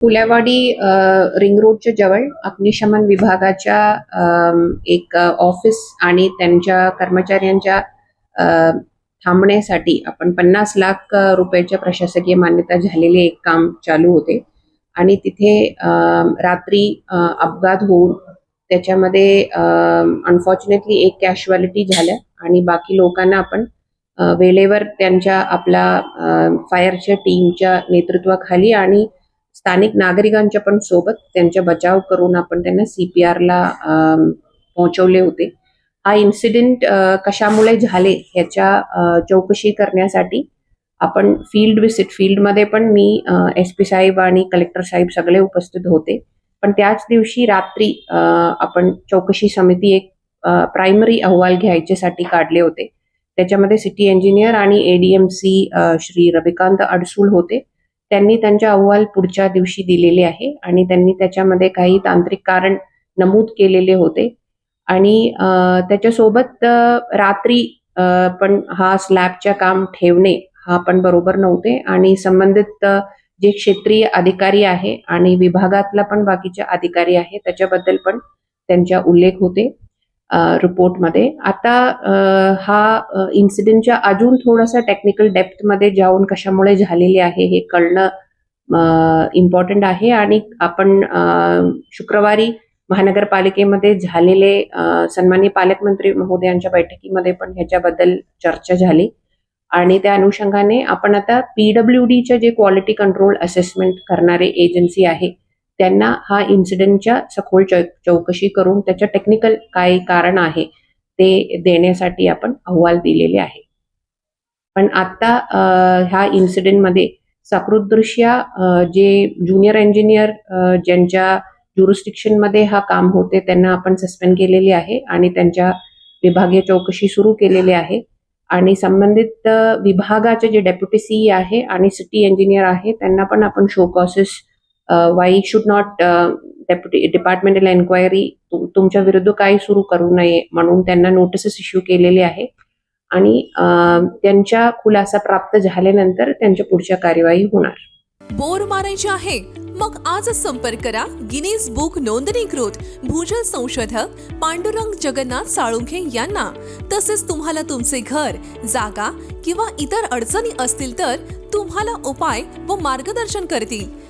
फुलेवाडी अ, ring रोडच्या जवळ अग्निशमन विभागाच्या एक ऑफिस आणि त्यांच्या कर्मचाऱ्यांच्या अ, थांबण्यासाठी आपण पन्नास लाख रुपयाच्या प्रशासकीय मान्यता झालेले एक काम चालू होते. आणि तिथे रात्री अपघात होऊन त्याच्यामध्ये अनफॉर्च्युनेटली एक कॅश्युअलिटी झाल्या आणि बाकी लोकांना आपण वेळेवर त्यांच्या आपल्या फायरच्या टीमच्या नेतृत्वाखाली आणि स्थानिक नागरिकांच्या पण सोबत त्यांचा बचाव करून आपण त्यांना सीपीआरला पोहोचवले होते. हा इन्सिडेंट कशामुळे झाले ह्याच्या चौकशी करण्यासाठी आपण फील्ड विसिट फील्डमध्ये पण मी एस पी साहेब आणि कलेक्टर साहेब सगळे उपस्थित होते. पण त्याच दिवशी रात्री आपण चौकशी समिती एक प्रायमरी अहवाल घ्यायच्यासाठी काढले होते. त्याच्यामध्ये सिटी इंजिनियर आणि एडीएमसी श्री रविकांत अडसूल होते. त्यांनी त्यांच्या अहवाल पुढच्या दिवशी दिलेले आहे आणि त्यांनी त्याच्यामध्ये काही तांत्रिक कारण नमूद केलेले होते. आणि त्याच्यासोबत रात्री पण हा स्लॅबच्या काम ठेवणे हा पण बरोबर नव्हते आणि संबंधित जे क्षेत्रीय अधिकारी आहे आणि विभागातला पण बाकीचे अधिकारी आहे त्याच्याबद्दल पण त्यांचा उल्लेख होते. रिपोर्टमध्ये. आता हा इन्सिडेंटच्या अजून थोडासा टेक्निकल डेप्थमध्ये जाऊन कशामुळे झालेले आहे हे कळणं इम्पॉर्टंट आहे. आणि आपण शुक्रवारी महानगरपालिकेमध्ये झालेले सन्मान्य पालकमंत्री महोदयांच्या बैठकीमध्ये पण ह्याच्याबद्दल चर्चा झाली. आणि त्या अनुषंगाने आपण आता पीडब्ल्यू डीचे जे क्वालिटी कंट्रोल असेसमेंट करणारे एजन्सी आहे त्यांना हा इन्सिडेंटच्या सखोल चौ चौकशी करून त्याच्या टेक्निकल काय कारण आहे ते देण्यासाठी आपण अहवाल दिलेले आहे. पण आता ह्या इन्सिडेंटमध्ये सकृतदृष्ट्या जे ज्युनियर इंजिनियर ज्यांच्या ज्युरिस्टिक्शनमध्ये हा काम होते त्यांना आपण सस्पेंड केलेले आहे आणि त्यांच्या विभागीय चौकशी सुरू केलेली आहे. आणि संबंधित विभागाचे जे डेप्युटी सी आहे आणि सिटी इंजिनियर आहे त्यांना पण आपण show causes why should not deputy departmental enquiry तुमच्या विरुद्ध काही सुरू करू नये म्हणून त्यांना नोटिसेस इश्यू केलेले आहे. आणि अ, त्यांच्या खुलासा प्राप्त झाल्यानंतर त्यांच्या पुढच्या कार्यवाही होणार. बोर मारायचे आहे? मग आजच संपर्क करा. गिनीज बुक नोंदणीकृत भूजल संशोधक पांडुरंग जगन्नाथ साळुंखे यांना. तसेच तुम्हाला तुमचे घर जागा किंवा इतर अडचणी असतील तर तुम्हाला उपाय व मार्गदर्शन करतील.